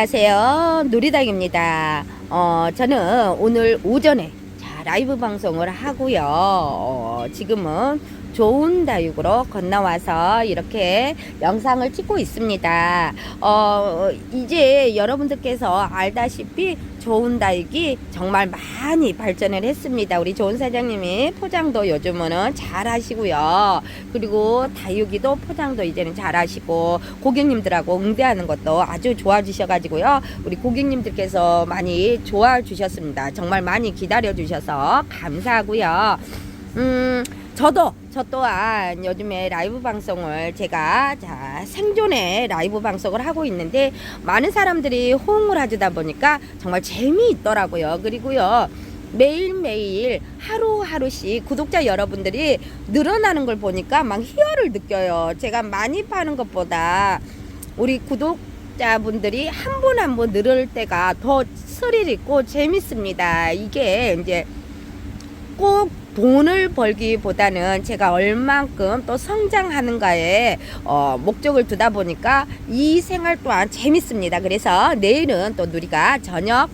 안녕하세요. 누리당입니다. 어, 저는 오늘 오전에 자, 라이브 방송을 하고요. 어, 지금은 좋은 다육으로 건너와서 이렇게 영상을 찍고 있습니다. 어, 이제 여러분들께서 알다시피 좋은 다육이 정말 많이 발전을 했습니다. 우리 좋은 사장님이 포장도 요즘은 잘 하시고요. 그리고 다육이도 포장도 이제는 잘 하시고 고객님들하고 응대하는 것도 아주 좋아지셔가지고요. 우리 고객님들께서 많이 좋아 주셨습니다. 정말 많이 기다려 주셔서 감사하고요. 음, 저도 저 또한 요즘에 라이브 방송을 제가 자 생존의 라이브 방송을 하고 있는데 많은 사람들이 호응을 해주다 보니까 정말 재미있더라고요. 그리고요. 매일매일 하루하루씩 구독자 여러분들이 늘어나는 걸 보니까 막 희열을 느껴요. 제가 많이 파는 것보다 우리 구독자분들이 한 분 한 분 늘을 때가 더 스릴 있고 재밌습니다. 이게 이제 꼭 돈을 벌기보다는 제가 얼만큼 또 성장하는가에 어, 목적을 두다 보니까 이 생활 또한 재밌습니다. 그래서 내일은 또 누리가 저녁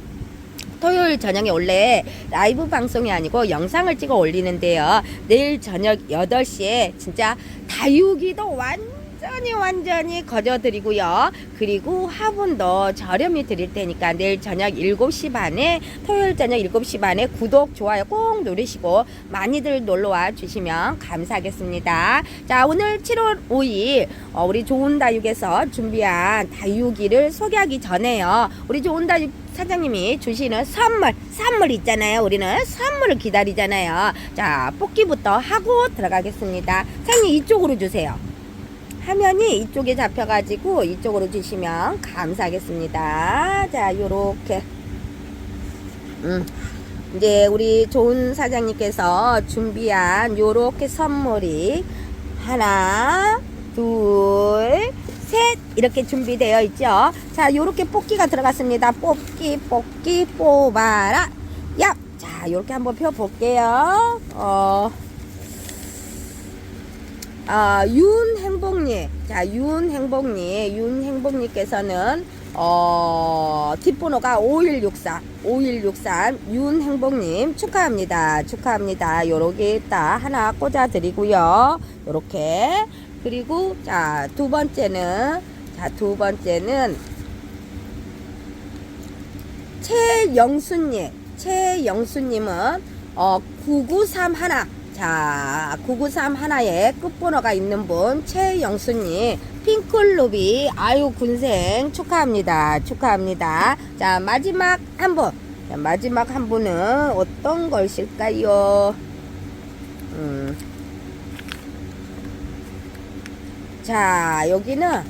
토요일 저녁에 원래 라이브 방송이 아니고 영상을 찍어 올리는데요. 내일 저녁 8시에 진짜 다육이도 완 전히 완전히 거저드리고요. 그리고 화분도 저렴히 드릴 테니까 내일 저녁 7시 반에 토요일 저녁 7시 반에 구독, 좋아요 꼭 누르시고 많이들 놀러와 주시면 감사하겠습니다. 자, 오늘 7월 5일 어, 우리 좋은 다육에서 준비한 다육이를 소개하기 전에요. 우리 좋은 다육 사장님이 주시는 선물, 선물 있잖아요. 우리는 선물을 기다리잖아요. 자, 뽑기부터 하고 들어가겠습니다. 사장님 이쪽으로 주세요. 화면이 이쪽에 잡혀가지고 이쪽으로 주시면 감사하겠습니다. 자, 요렇게. 음. 이제 우리 좋은 사장님께서 준비한 요렇게 선물이 하나, 둘, 셋 이렇게 준비되어 있죠. 자, 요렇게 뽑기가 들어갔습니다. 뽑기, 뽑기, 뽑아라. 야, 자, 요렇게 한번 펴 볼게요. 어. 아, 윤행복님. 자, 윤행복님. 윤행복님께서는, 어, 뒷번호가 5164. 5163. 윤행복님. 축하합니다. 축하합니다. 요렇게 딱 하나 꽂아드리고요. 요렇게. 그리고, 자, 두 번째는, 자, 두 번째는, 최영수님. 최영수님은, 어, 9931. 자, 993 하나에 끝번호가 있는 분, 최영수님, 핑클루비, 아유, 군생, 축하합니다. 축하합니다. 자, 마지막 한 분. 자, 마지막 한 분은 어떤 것일까요? 음. 자, 여기는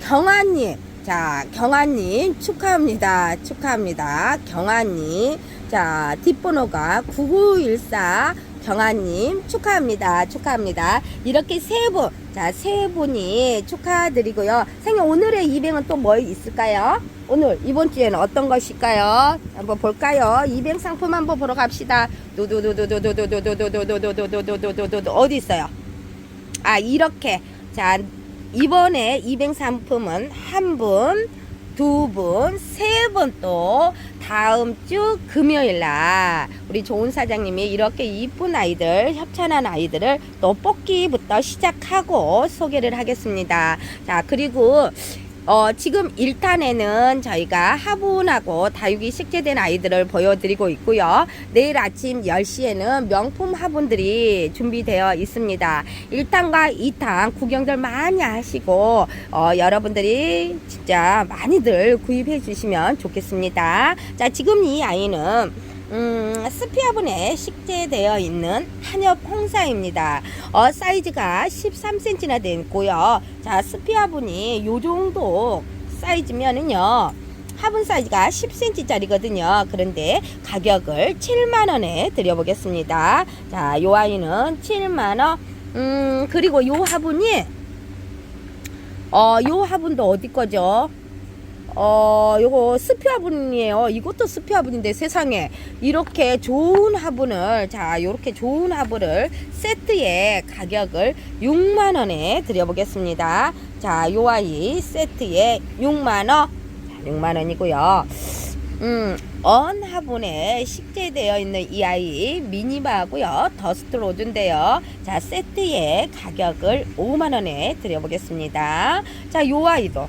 경아님. 자, 경아님 축하합니다. 축하합니다. 경아님. 자, 뒷번호가 9914 경아님 축하합니다. 축하합니다. 이렇게 세 분, 자, 세 분이 축하드리고요. 생님 오늘의 이뱅은 또 뭐 있을까요? 오늘 이번 주에는 어떤 것일까요? 한번 볼까요? 이뱅 상품 한번 보러 갑시다. 두두두두두두두두두두두두두두두두두두두 어디 있어요? 아 이렇게 자 이번에 200 상품은 한 분, 두 분, 세 분 또 다음 주 금요일 날 우리 좋은 사장님이 이렇게 이쁜 아이들, 협찬한 아이들을 또 뽑기부터 시작하고 소개를 하겠습니다. 자, 그리고 어, 지금 1탄에는 저희가 화분하고 다육이 식재된 아이들을 보여드리고 있고요. 내일 아침 10시에는 명품 화분들이 준비되어 있습니다. 1탄과 2탄 구경들 많이 하시고, 어, 여러분들이 진짜 많이들 구입해 주시면 좋겠습니다. 자, 지금 이 아이는 음, 스피아분에 식재되어 있는 한엽 홍사입니다. 어, 사이즈가 13cm나 되고요. 자, 스피아분이 요 정도 사이즈면은요. 화분 사이즈가 10cm짜리거든요. 그런데 가격을 7만원에 드려보겠습니다. 자, 요 아이는 7만원. 음, 그리고 요 화분이, 어, 요 화분도 어디 거죠? 어, 요거 스피 화분이에요. 이것도 스피 화분인데 세상에 이렇게 좋은 화분을 자, 요렇게 좋은 화분을 세트에 가격을 6만 원에 드려 보겠습니다. 자, 요 아이 세트에 6만 원. 자, 6만 원이고요. 음, 언 화분에 식재되어 있는 이 아이 미니바고요. 더스트 로드인데요. 자, 세트의 가격을 5만 원에 드려 보겠습니다. 자, 요 아이도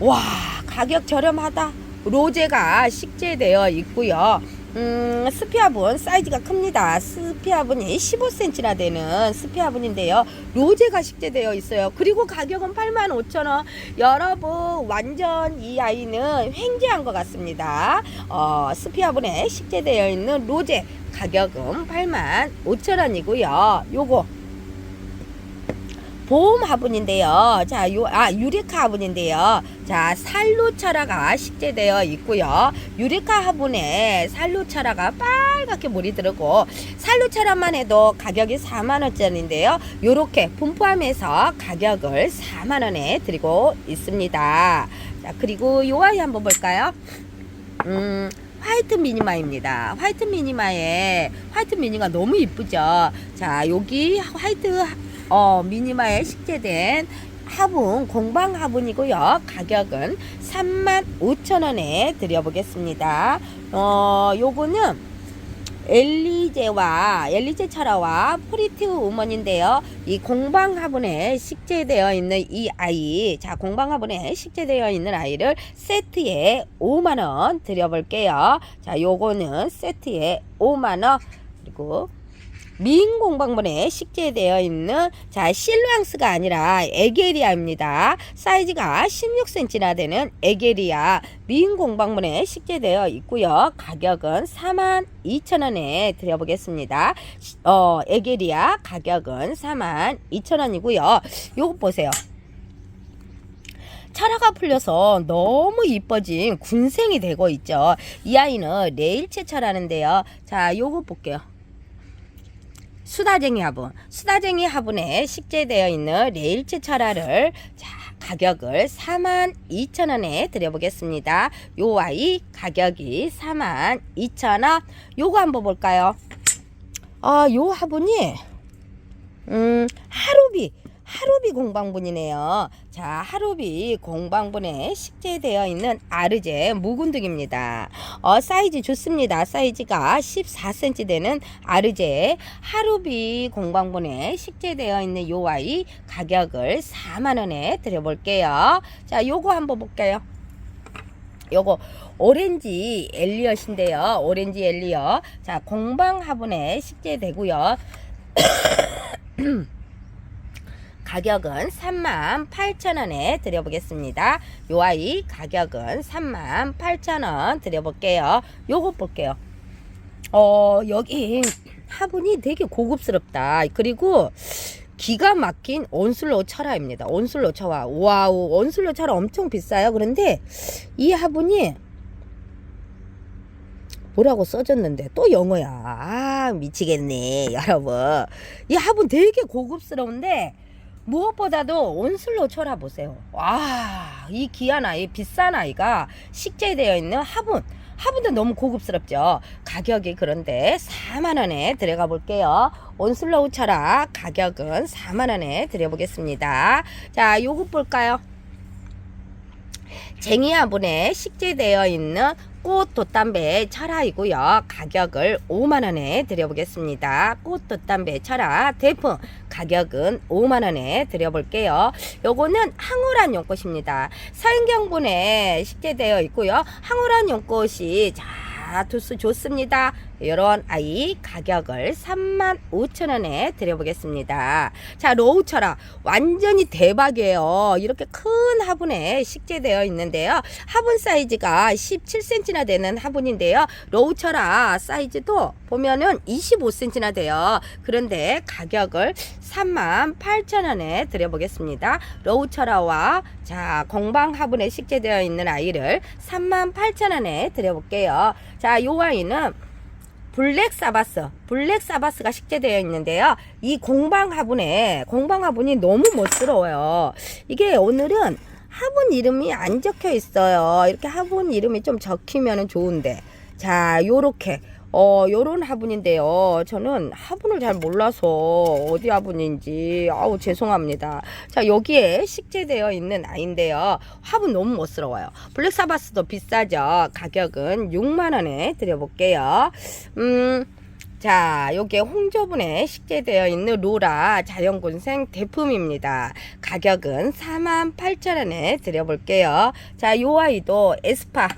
와, 가격 저렴하다. 로제가 식재되어 있고요. 음, 스피아분 사이즈가 큽니다. 스피아분이 15cm나 되는 스피아분인데요. 로제가 식재되어 있어요. 그리고 가격은 85,000원. 여러분, 완전 이 아이는 횡재한 것 같습니다. 어, 스피아분에 식재되어 있는 로제 가격은 85,000원이고요. 요거 보험 화분인데요. 자, 요, 아, 유리카 화분인데요. 자, 살로차라가 식재되어 있고요. 유리카 화분에 살로차라가 빨갛게 물이 들고, 살로차라만 해도 가격이 4만원짜리인데요. 요렇게 분포함에서 가격을 4만원에 드리고 있습니다. 자, 그리고 요 아이 한번 볼까요? 음, 화이트 미니마입니다. 화이트 미니마에 화이트 미니가 너무 이쁘죠. 자, 여기 화이트 어, 미니마에 식재된 화분, 공방 화분이고요. 가격은 35,000원에 드려보겠습니다. 어, 요거는 엘리제와 엘리제 차라와 프리티 우먼인데요. 이 공방 화분에 식재되어 있는 이 아이, 자 공방 화분에 식재되어 있는 아이를 세트에 5만 원 드려볼게요. 자 요거는 세트에 5만 원 그리고 미인 공방문에 식재되어 있는 자 실랑스가 아니라 에게리아입니다. 사이즈가 16cm나 되는 에게리아 미인 공방문에 식재되어 있고요. 가격은 42,000원에 드려보겠습니다. 어 에게리아 가격은 42,000원이고요. 요거 보세요. 차라가 풀려서 너무 이뻐진 군생이 되고 있죠. 이 아이는 레일체 차라는데요. 자, 요거 볼게요. 수다쟁이 화분, 수다쟁이 화분에 식재되어 있는 레일체 차라를 자 가격을 42,000원에 드려보겠습니다. 요 아이 가격이 42,000원. 요거 한번 볼까요? 아, 요 화분이 음, 하루비 하루비 공방분이네요. 자, 하루비 공방분에 식재되어 있는 아르제 묵은둥입니다. 어, 사이즈 좋습니다. 사이즈가 14cm 되는 아르제 하루비 공방분에 식재되어 있는 요 아이 가격을 4만원에 드려볼게요. 자, 요거 한번 볼게요. 요거 오렌지 엘리엇인데요. 오렌지 엘리엇. 자, 공방 화분에 식재되고요. 가격은 38,000원에 드려보겠습니다. 요 아이 가격은 38,000원 드려볼게요. 요거 볼게요. 어, 여기 화분이 되게 고급스럽다. 그리고 기가 막힌 온슬로 철화입니다. 온슬로 철화. 와우, 온슬로 철화 엄청 비싸요. 그런데 이 화분이 뭐라고 써졌는데 또 영어야. 아, 미치겠네, 여러분. 이 화분 되게 고급스러운데 무엇보다도 온슬로 철화 보세요. 와, 이 귀한 아이, 비싼 아이가 식재되어 있는 화분. 화분도 너무 고급스럽죠. 가격이 그런데 4만원에 들어가 볼게요. 온슬로우 철학 가격은 4만원에 드려보겠습니다. 자, 요거 볼까요? 쟁이 화분에 식재되어 있는 꽃 돛담배 철화이고요. 가격을 5만원에 드려보겠습니다. 꽃 돛담배 철화 대품 가격은 5만원에 드려볼게요. 요거는 항우란 용꽃입니다. 서인경분에 식재되어 있고요. 항우란 용꽃이 자 두수 좋습니다. 이런 아이 가격을 35,000원에 드려보겠습니다. 자, 로우처라 완전히 대박이에요. 이렇게 큰 화분에 식재되어 있는데요. 화분 사이즈가 17cm나 되는 화분인데요. 로우처라 사이즈도 보면은 25cm나 돼요. 그런데 가격을 38,000원에 드려보겠습니다. 로우처라와 자, 공방 화분에 식재되어 있는 아이를 38,000원에 드려볼게요. 자, 요 아이는 블랙 사바스, 블랙 사바스가 식재되어 있는데요. 이 공방 화분에 공방 화분이 너무 멋스러워요. 이게 오늘은 화분 이름이 안 적혀 있어요. 이렇게 화분 이름이 좀 적히면 좋은데. 자, 요렇게 어, 요런 화분인데요. 저는 화분을 잘 몰라서 어디 화분인지, 아우, 죄송합니다. 자, 여기에 식재되어 있는 아이인데요. 화분 너무 멋스러워요. 블랙사바스도 비싸죠. 가격은 6만원에 드려볼게요. 음, 자, 요게 홍조분에 식재되어 있는 로라 자연군생 대품입니다. 가격은 48,000원에 드려볼게요. 자, 요 아이도 에스파.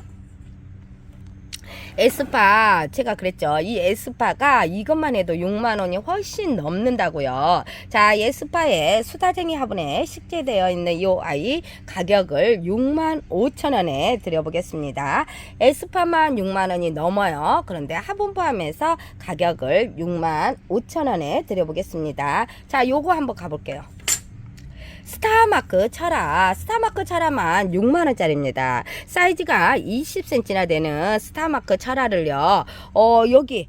에스파 제가 그랬죠. 이 에스파가 이것만 해도 6만 원이 훨씬 넘는다고요. 자 에스파에 수다쟁이 화분에 식재되어 있는 이 아이 가격을 6만 5천 원에 드려보겠습니다. 에스파만 6만 원이 넘어요. 그런데 화분 포함해서 가격을 6만 5천 원에 드려보겠습니다. 자 요거 한번 가볼게요 스타마크 철화 스타마크 철화만 6만원짜리입니다 사이즈가 20cm나 되는 스타마크 철화를요 어 여기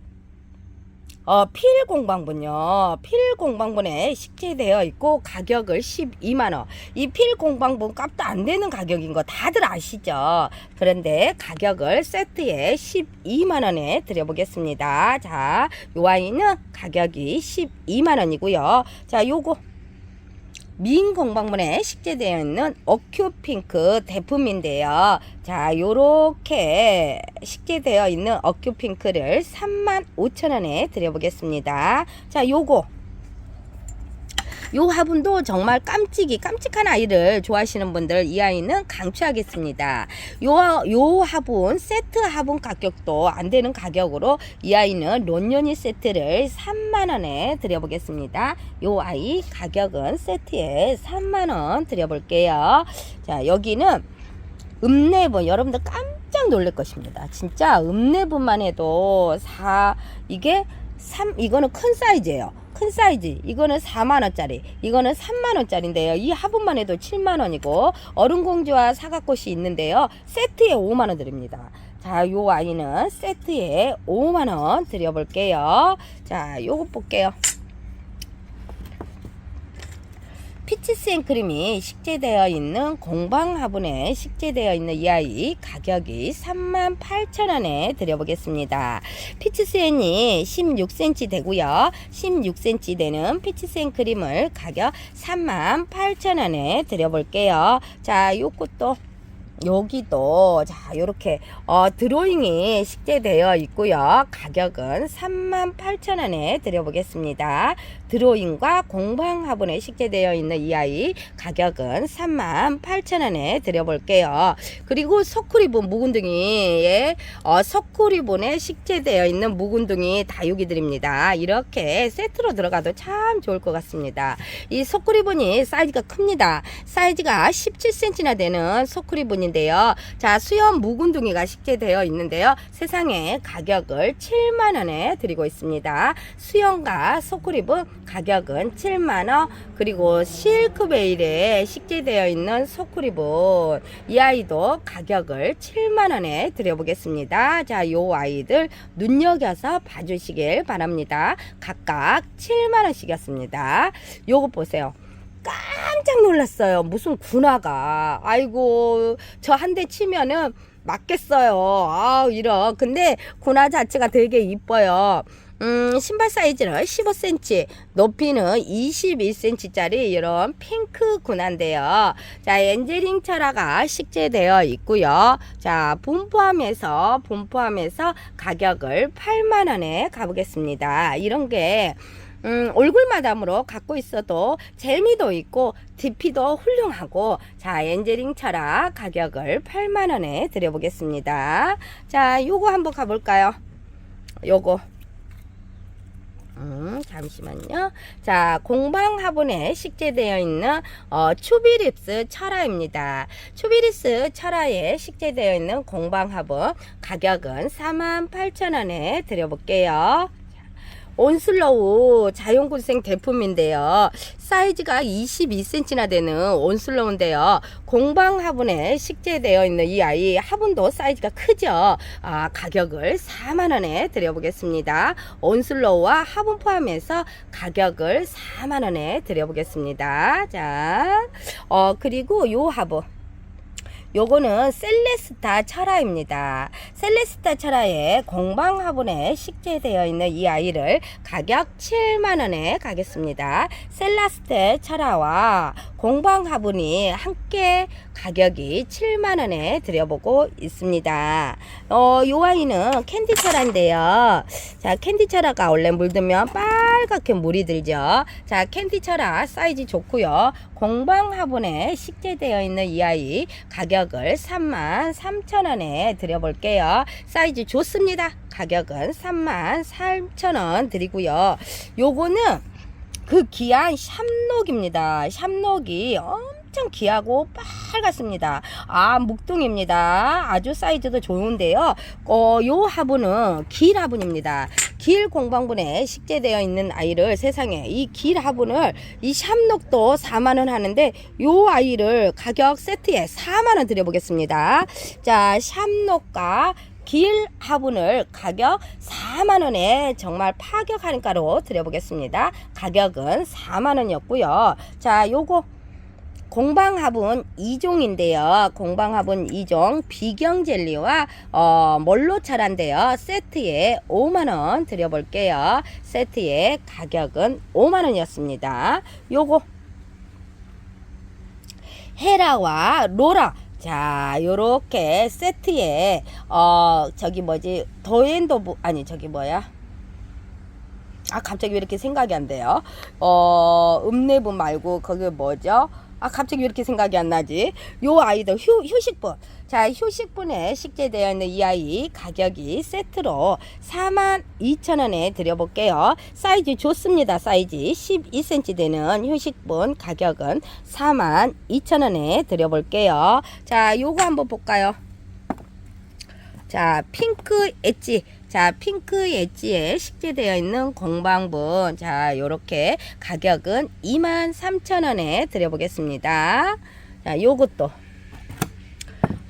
어, 필 공방분요. 필 공방분에 식재되어 있고 가격을 12만원. 이 필 공방분 값도 안 되는 가격인 거 다들 아시죠? 그런데 가격을 세트에 12만원에 드려보겠습니다. 자, 요 아이는 가격이 12만원이고요. 자, 요거 민 공방문에 식재되어 있는 어큐핑크 대품인데요. 자, 요렇게 식재되어 있는 어큐핑크를 35,000원에 드려보겠습니다. 자, 요거 요 화분도 정말 깜찍이 깜찍한 아이를 좋아하시는 분들 이 아이는 강추하겠습니다. 요, 요 화분 세트 화분 가격도 안 되는 가격으로 이 아이는 론년이 세트를 3만원에 드려보겠습니다. 요 아이 가격은 세트에 3만원 드려볼게요. 자 여기는 읍내분 여러분들 깜짝 놀랄 것입니다. 진짜 읍내분만 해도 4 이게 3 이거는 큰 사이즈예요. 큰 사이즈. 이거는 4만원짜리. 이거는 3만원짜리인데요. 이 화분만 해도 7만원이고 얼음공주와 사과꽃이 있는데요. 세트에 5만원 드립니다. 자 요 아이는 세트에 5만원 드려볼게요. 자 요거 볼게요 피치 생크림이 식재되어 있는 공방 화분에 식재되어 있는 이 아이 가격이 38,000원에 드려보겠습니다. 피치 센이 16cm 되고요. 16cm 되는 피치 생크림을 가격 38,000원에 드려볼게요. 자, 요것도 여기도 자 이렇게 어, 드로잉이 식재되어 있고요. 가격은 38,000원에 드려보겠습니다. 드로잉과 공방 화분에 식재되어 있는 이 아이 가격은 38,000원에 드려볼게요. 그리고 서쿠리본 묵은둥이에 어, 서쿠리본에 식재되어 있는 묵은둥이 다육이 드립니다. 이렇게 세트로 들어가도 참 좋을 것 같습니다. 이 서쿠리본이 사이즈가 큽니다. 사이즈가 17cm나 되는 서쿠리본 이 인데요. 자, 수염 묵은둥이가 식재되어 있는데요. 세상에 가격을 7만 원에 드리고 있습니다. 수염과 소쿠리분 가격은 7만 원, 그리고 실크베일에 식재되어 있는 소쿠리분 이 아이도 가격을 7만 원에 드려보겠습니다. 자, 요 아이들 눈여겨서 봐주시길 바랍니다. 각각 7만 원씩이었습니다. 요거 보세요. 깜짝 놀랐어요. 무슨 군화가. 아이고, 저 한 대 치면은 맞겠어요. 아, 이런. 근데 군화 자체가 되게 이뻐요. 음, 신발 사이즈는 15cm, 높이는 21cm짜리 이런 핑크 군화인데요. 자, 엔젤링 철화가 식재되어 있고요. 자, 분포함에서, 분포함에서 가격을 8만 원에 가보겠습니다. 이런 게 음, 얼굴마담으로 갖고 있어도 재미도 있고 DP도 훌륭하고 자 엔젤링 철학 가격을 8만원에 드려보겠습니다 자 요거 한번 가볼까요 요거 음, 잠시만요. 자, 공방 화분에 식재되어 있는 어, 추비립스 철화입니다. 추비립스 철화에 식재되어 있는 공방 화분 가격은 48,000원에 드려볼게요. 온슬로우 자연군생 대품인데요. 사이즈가 22cm나 되는 온슬로우인데요. 공방 화분에 식재되어 있는 이 아이 화분도 사이즈가 크죠. 아, 가격을 4만원에 드려보겠습니다. 온슬로우와 화분 포함해서 가격을 4만원에 드려보겠습니다. 자, 어, 그리고 요 화분. 요거는 셀레스타 철화입니다. 셀레스타 철화에 공방 화분에 식재되어 있는 이 아이를 가격 7만원에 가겠습니다. 셀라스테 철화와 공방 화분이 함께 가격이 7만원에 드려보고 있습니다. 어, 요 아이는 캔디 철화인데요. 자, 캔디 철화가 원래 물들면 빨갛게 물이 들죠. 자, 캔디 철화 사이즈 좋고요. 공방 화분에 식재되어 있는 이 아이 가격을 3만 3천원에 드려볼게요. 사이즈 좋습니다. 가격은 3만 3천원 드리고요. 요거는 그 귀한 샴록입니다. 샴록이 엄청 귀하고 빨갛습니다. 아, 묵둥입니다. 아주 사이즈도 좋은데요. 어, 요 화분은 길 화분입니다. 길 공방분에 식재되어 있는 아이를 세상에 이 길 화분을 이 샴록도 4만원 하는데 요 아이를 가격 세트에 4만원 드려보겠습니다. 자, 샴록과 길 화분을 가격 4만원에 정말 파격 할인가로 드려보겠습니다. 가격은 4만원이었고요. 자, 요거 공방 화분 2종인데요. 공방 화분 2종 비경 젤리와 어, 몰로 차란데요. 세트에 5만원 드려볼게요. 세트의 가격은 5만원이었습니다. 요거 헤라와 로라 자, 요렇게 세트에 어 저기 뭐지 더엔도부 아니 저기 뭐야? 아 갑자기 왜 이렇게 생각이 안 돼요? 어 읍내분 말고 거기 뭐죠? 아 갑자기 왜 이렇게 생각이 안 나지? 요 아이들 휴, 휴식분. 자 휴식분에 식재되어 있는 이 아이 가격이 세트로 42,000원에 드려볼게요. 사이즈 좋습니다 사이즈. 12cm 되는 휴식분 가격은 42,000원에 드려볼게요. 자 요거 한번 볼까요? 자, 핑크 엣지. 자, 핑크 엣지에 식재되어 있는 공방분. 자, 요렇게 가격은 23,000원에 드려보겠습니다. 자, 요것도.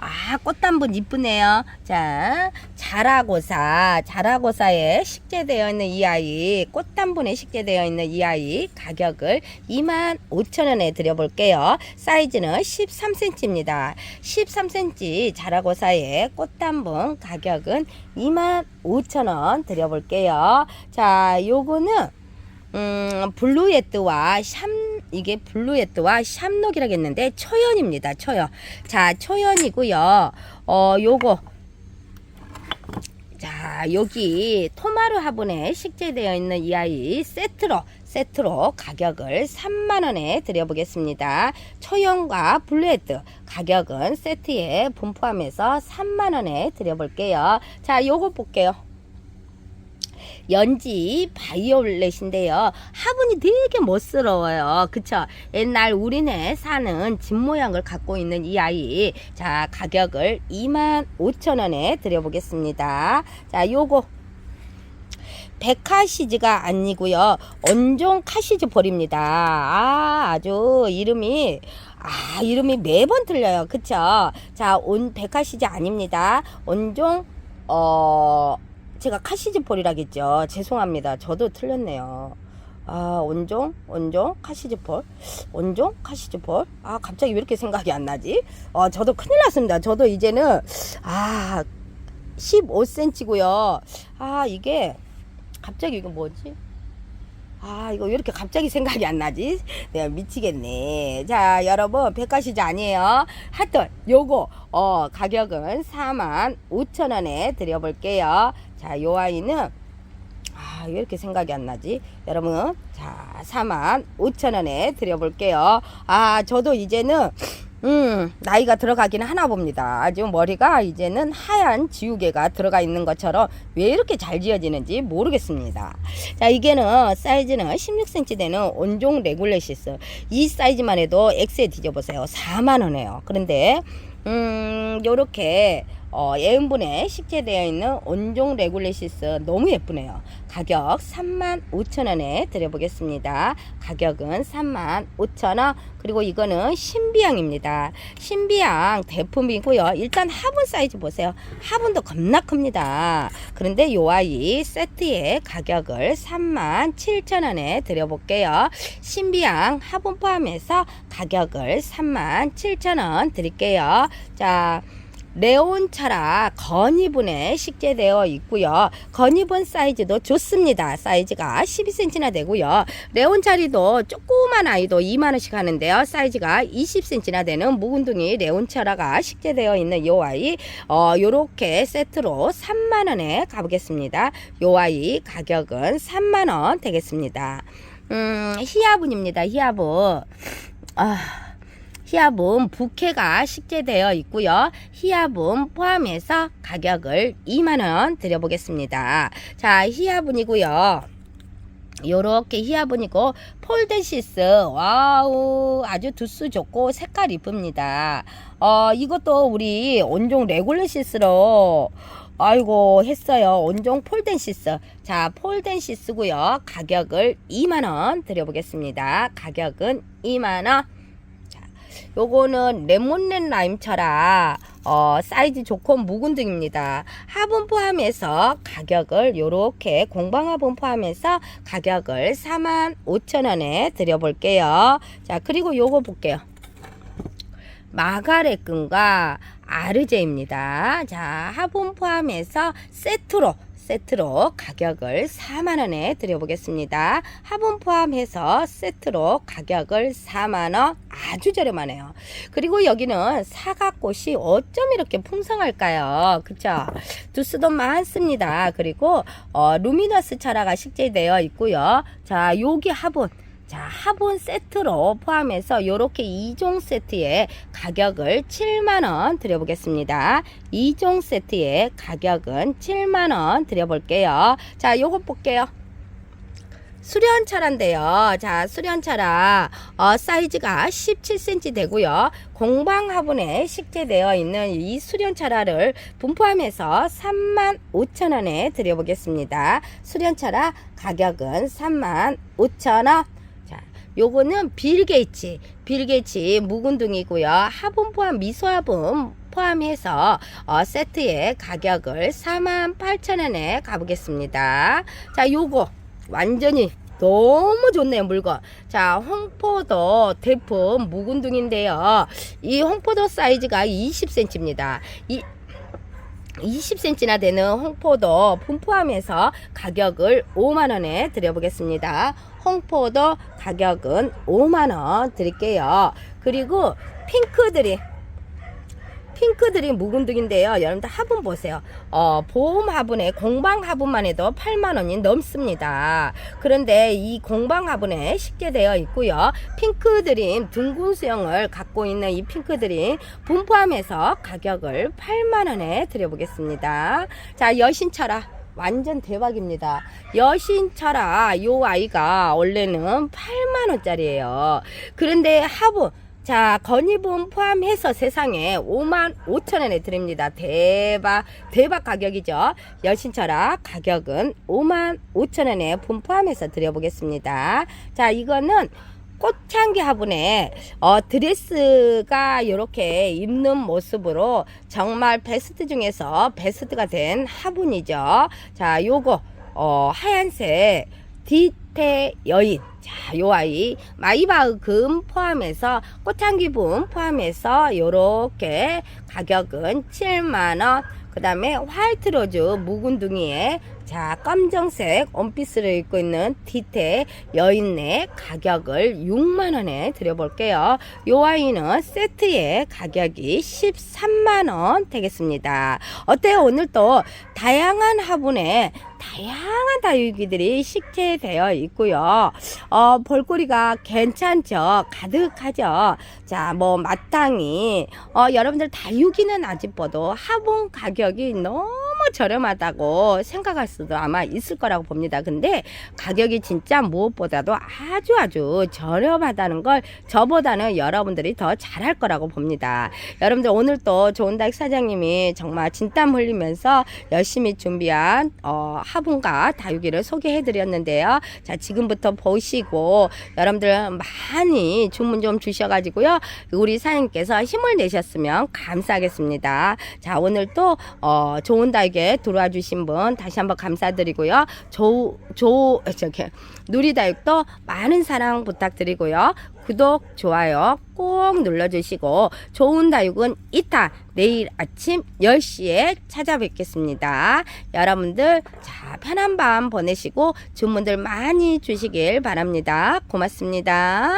아, 꽃단분 이쁘네요. 자, 자라고사, 자라고사에 식재되어 있는 이 아이, 꽃단분에 식재되어 있는 이 아이 가격을 25,000원에 드려볼게요. 사이즈는 13cm입니다. 13cm 자라고사의 꽃단분 가격은 25,000원 드려볼게요. 자, 요거는 음, 블루예트와 샴 이게 블루예트와 샴록이라고 했는데 초연입니다. 초연. 자, 초연이고요. 어, 요거 자, 여기 토마루 화분에 식재되어 있는 이 아이 세트로 세트로 가격을 3만 원에 드려보겠습니다. 초연과 블루헤드 가격은 세트에 분포함해서 3만 원에 드려볼게요. 자, 요거 볼게요. 연지 바이올렛인데요. 화분이 되게 멋스러워요. 그쵸? 옛날 우리네 사는 집 모양을 갖고 있는 이 아이. 자, 가격을 25,000원에 드려보겠습니다. 자, 요거. 백카시즈가 아니고요. 언종 카시즈 볼입니다. 아, 아주 이름이 아, 이름이 매번 틀려요. 그쵸? 자, 온 백카시즈 아닙니다. 온종 어 제가 카시즈 폴이라겠죠. 죄송합니다. 저도 틀렸네요. 아, 원종, 원종, 카시즈 폴, 원종, 카시즈 폴. 아, 갑자기 왜 이렇게 생각이 안 나지? 어, 저도 큰일 났습니다. 저도 이제는, 아, 15cm고요. 아, 이게, 갑자기 이거 뭐지? 아, 이거 왜 이렇게 갑자기 생각이 안 나지? 내가 미치겠네. 자, 여러분, 백화시즈 아니에요. 하여튼, 요거, 어, 가격은 4만 5천 원에 드려볼게요. 자, 요 아이는, 아, 왜 이렇게 생각이 안 나지? 여러분, 자, 4만 5천 원에 드려볼게요. 아, 저도 이제는, 음, 나이가 들어가기는 하나 봅니다. 아주 머리가 이제는 하얀 지우개가 들어가 있는 것처럼 왜 이렇게 잘 지어지는지 모르겠습니다. 자, 이게는 사이즈는 16cm 되는 온종 레귤레시스. 이 사이즈만 해도 엑스에 뒤져보세요. 4만원에요. 그런데, 음, 요렇게, 어, 예은분에 식재되어 있는 온종 레귤레시스 너무 예쁘네요. 가격 35,000원에 드려보겠습니다. 가격은 35,000원. 그리고 이거는 신비향입니다. 신비향 대품이고요. 일단 화분 사이즈 보세요. 화분도 겁나 큽니다. 그런데 요 아이 세트의 가격을 37,000원에 드려볼게요. 신비향 화분 포함해서 가격을 37,000원 드릴게요. 자, 레온 차라 건이분에 식재되어 있고요. 건이분 사이즈도 좋습니다. 사이즈가 12cm나 되고요. 레온 차리도 조그만 아이도 2만 원씩 하는데요. 사이즈가 20cm나 되는 묵은둥이 레온 차라가 식재되어 있는 요 아이 어 요렇게 세트로 3만 원에 가보겠습니다. 요 아이 가격은 3만 원 되겠습니다. 음, 히아분입니다. 히아분. 아, 히아분 부케가 식재되어 있고요. 히아분 포함해서 가격을 2만원 드려보겠습니다. 자, 히아분이고요. 요렇게 히아분이고 폴덴시스 와우 아주 두수 좋고 색깔 이쁩니다. 어 이것도 우리 온종 레골레시스로 아이고 했어요. 온종 폴덴시스. 자, 폴덴시스고요. 가격을 2만 원 드려 보겠습니다. 가격은 2만 원. 자, 요거는 레몬렌 라임처라 어, 사이즈 좋고 묵은 등입니다. 화분 포함해서 가격을 요렇게 공방 화분 포함해서 가격을 45,000원에 드려 볼게요. 자, 그리고 요거 볼게요. 마가렛금과 아르제입니다. 자, 화분 포함해서 세트로 세트로 가격을 4만원에 드려보겠습니다. 화분 포함해서 세트로 가격을 4만원 아주 저렴하네요. 그리고 여기는 사과꽃이 어쩜 이렇게 풍성할까요? 그쵸? 두수도 많습니다. 그리고 어, 루미너스 차라가 식재되어 있고요. 자, 여기 화분 자, 화분 세트로 포함해서 요렇게 2종 세트에 가격을 7만원 드려보겠습니다. 2종 세트의 가격은 7만원 드려볼게요. 자, 요거 볼게요. 수련차란데요. 자, 수련차라 어, 사이즈가 17cm 되고요. 공방 화분에 식재되어 있는 이 수련차라를 분포함해서 3만 5천 원에 드려보겠습니다. 수련차라 가격은 3만 5천 원. 자, 요거는 빌 게이츠, 빌 게이츠 묵은둥이고요. 화분 포함 미소 화분 포함해서 어, 세트의 가격을 48,000원에 가보겠습니다. 자, 요거 완전히 너무 좋네요 물건 자 홍포도 대품 묵은둥인데요 이 홍포도 사이즈가 20cm입니다 이 20cm나 되는 홍포도 분포함해서 가격을 5만원에 드려보겠습니다. 홍포도 가격은 5만원 드릴게요. 그리고 핑크들이 핑크들이 묵은둥인데요. 여러분들 화분 보세요. 어, 보험 화분에 공방 화분만 해도 8만 원이 넘습니다. 그런데 이 공방 화분에 식재되어 있고요. 핑크 드림 둥근 수영을 갖고 있는 이 핑크 드림 분포함해서 가격을 8만 원에 드려보겠습니다. 자, 여신철아. 완전 대박입니다. 여신철아 요 아이가 원래는 8만 원짜리예요. 그런데 화분 자, 건의분 포함해서 세상에 5만 5천 원에 드립니다. 대박, 대박 가격이죠. 여신철학 가격은 5만 5천 원에 분 포함해서 드려보겠습니다. 자, 이거는 꽃향기 화분에 어, 드레스가 이렇게 입는 모습으로 정말 베스트 중에서 베스트가 된 화분이죠. 자, 요거 어, 하얀색 디테 여인. 자, 요 아이 마이바흐 금 포함해서 꽃향기 분 포함해서 요렇게 가격은 7만 원. 그다음에 화이트 로즈 묵은둥이에 자 검정색 원피스를 입고 있는 디테 여인네 가격을 6만 원에 드려볼게요. 요 아이는 세트의 가격이 13만 원 되겠습니다. 어때요? 오늘 또 다양한 화분에 다양한 다육이들이 식재되어 있고요. 어, 볼거리가 괜찮죠? 가득하죠? 자, 뭐, 마땅히, 어, 여러분들 다육이는 아직 봐도 화분 가격이 너무 저렴하다고 생각할 수도 아마 있을 거라고 봅니다. 근데 가격이 진짜 무엇보다도 아주 아주 저렴하다는 걸 저보다는 여러분들이 더 잘할 거라고 봅니다. 여러분들 오늘 또 좋은 다육 사장님이 정말 진땀 흘리면서 열심히 준비한 어, 화분과 다육이를 소개해 드렸는데요. 자, 지금부터 보시고 여러분들 많이 주문 좀 주셔가지고요. 우리 사장님께서 힘을 내셨으면 감사하겠습니다. 자, 오늘 또 어, 좋은 다 육에 들어와 주신 분 다시 한번 감사드리고요. 조, 조, 저기, 누리다육도 많은 사랑 부탁드리고요. 구독, 좋아요 꼭 눌러주시고 좋은 다육은 이따 내일 아침 10시에 찾아뵙겠습니다. 여러분들 자 편한 밤 보내시고 주문들 많이 주시길 바랍니다. 고맙습니다.